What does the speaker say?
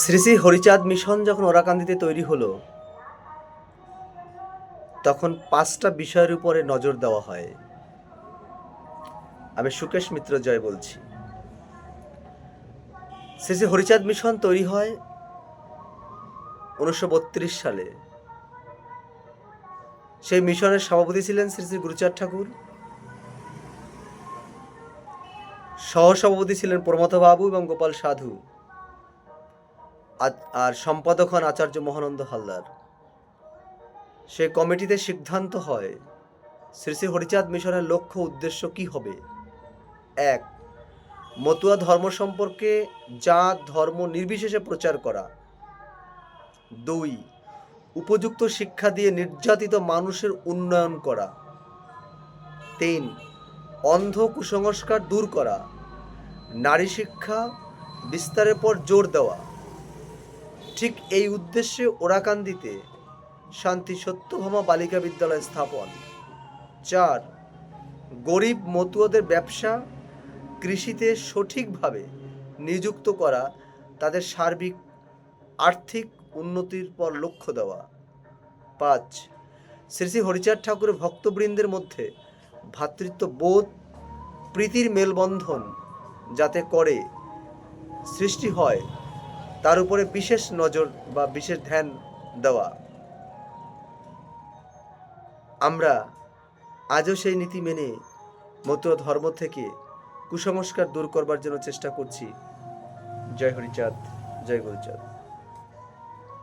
Shri Shri Harichand mission যখন ওরাকান্দিতে তৈরি হলো, তখন পাঁচটা বিষয়ের উপরে নজর দেওয়া হয়। আমি সুকেশ মিত্র জয় বলছি। শ্রী শ্রী হরিচাঁদ মিশন তৈরি হয় উনিশশো বত্রিশ সালে। সেই মিশনের সভাপতি ছিলেন শ্রী শ্রী গুরুচাঁদ ঠাকুর। সহসভাপতি ছিলেন প্রমথ বাবু এবং গোপাল সাধু। আর- সম্পাদক হন আচার্য মহানন্দ হালদার। সে কমিটিতে সিদ্ধান্ত হয়, শ্রী শ্রী হরিচাঁদ মিশনের লক্ষ্য উদ্দেশ্য কি হবে? এক, মতুয়া ধর্ম সম্পর্কে জাত, ধর্ম নির্বিশেষে প্রচার করা। দুই, উপযুক্ত শিক্ষা দিয়ে নির্যাতিত মানুষের উন্নয়ন করা। তিন, অন্ধ কুসংস্কার দূর করা। নারী শিক্ষা বিস্তারের পর জোর দেওয়া। ঠিক এই উদ্দেশ্যে ওরাকান্দিতে শান্তি সত্যভামা বালিকা বিদ্যালয় স্থাপন। চার, গরিব মতুয়াদের ব্যবসা কৃষিতে সঠিকভাবে নিযুক্ত করা, তাদের সার্বিক আর্থিক উন্নতির পর লক্ষ্য দেওয়া। পাঁচ, শ্রী শ্রী হরিচাঁদ ঠাকুরের ভক্তবৃন্দের মধ্যে ভ্রাতৃত্ব বোধ প্রীতির মেলবন্ধন যাতে করে সৃষ্টি হয় তার উপরে বিশেষ নজর বা বিশেষ ধ্যান দেওয়া। আমরা আজও সেই নীতি মেনে মতুয়া ধর্ম থেকে কুসংস্কার দূর করবার জন্য চেষ্টা করছি। জয় হরিচাঁদ, জয় গুরুচাঁদ।